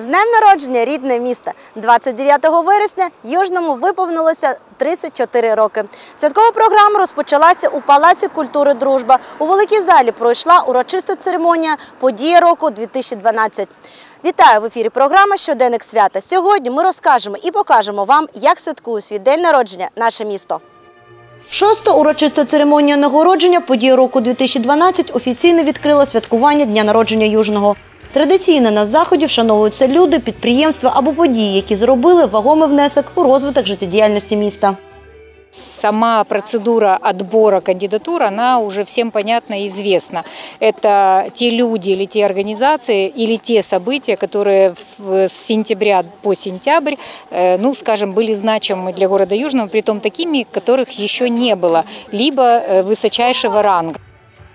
З днем народження рідне місто. 29 вересня Южному виповнилося 34 роки. Святкова програма розпочалася у Палаці культури Дружба. У великій залі пройшла урочиста церемонія Подія року 2012. Вітаю в ефірі програма Щоденник свята. Сьогодні ми розкажемо і покажемо вам, як святкує свій день народження наше місто. Шоста урочиста церемонія нагородження події року 2012 офіційно відкрила святкування дня народження Южного. Традиційно на заході вшановуються люди, підприємства або події, які зробили вагомий внесок у розвиток життєдіяльності міста. Сама процедура отбора кандидатур, она уже всем понятна и известна. Это те люди или те организации или те события, которые в- с сентября по сентябрь, э, ну, скажем, были значимы для города Южного, притом такими, которых еще не было, либо э, высочайшего ранга.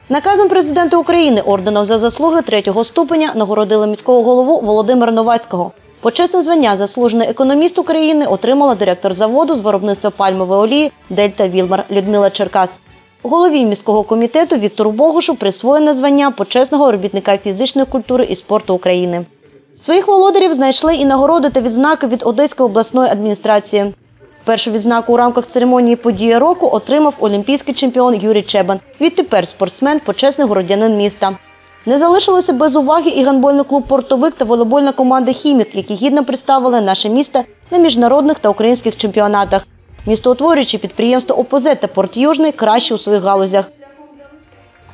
Наказом президента України орденом за заслуги третього ступеня нагородили міського голову Володимира Новацького. Почесне звання заслужений економіст України отримала директор заводу з виробництва пальмової олії Дельта Вілмар Людмила Черкас. Голові міського комітету Віктору Богушу присвоєне звання почесного робітника фізичної культури і спорту України. Своїх володарів знайшли і нагороди та відзнаки від Одеської обласної адміністрації. Першу відзнаку у рамках церемонії події року отримав олімпійський чемпіон Юрій Чебан. Відтепер спортсмен почесний городянин міста. Не залишилося без уваги і гандбольний клуб Портовик та волейбольна команда Хімік, які гідно представили наше місто на міжнародних та українських чемпіонатах. Містоутворюючі підприємства ОПЗ та Порт Южний кращі у своїх галузях.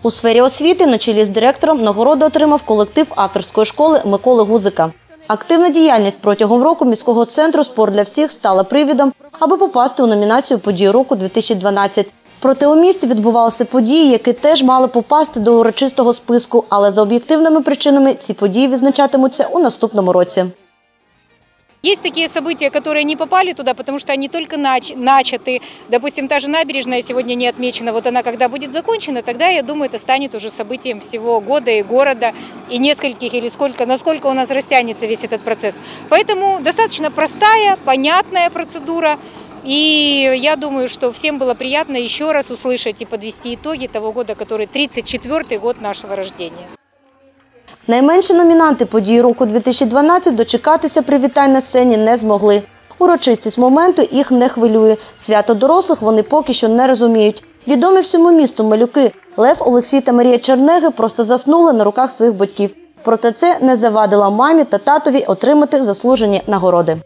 У сфері освіти на чолі з директором нагороду отримав колектив авторської школи Миколи Гузика. Активна діяльність протягом року міського центру Спорт для всіх стала привідом, аби попасти у номінацію події року 2012. Проте у місті відбувалися події, які теж мали попасти до урочистого списку, але за об'єктивними причинами ці події відзначатимуться у наступному році. Есть такие события, которые не попали туда, потому что они только нач- начаты. Допустим, та же набережная сегодня не отмечена. Вот она, когда будет закончена, тогда, я думаю, это станет уже событием всего года и города, и нескольких, или сколько, насколько у нас растянется весь этот процесс. Поэтому достаточно простая, понятная процедура. И я думаю, что всем было приятно еще раз услышать и подвести итоги того года, который 34-й год нашего рождения. Найменші номінанти події року 2012 дочекатися привітань на сцені не змогли. Урочистість моменту їх не хвилює. Свято дорослих вони поки що не розуміють. Відомі всьому місту малюки Лев, Олексій та Марія Чернеги просто заснули на руках своїх батьків. Проте це не завадило мамі та татові отримати заслужені нагороди.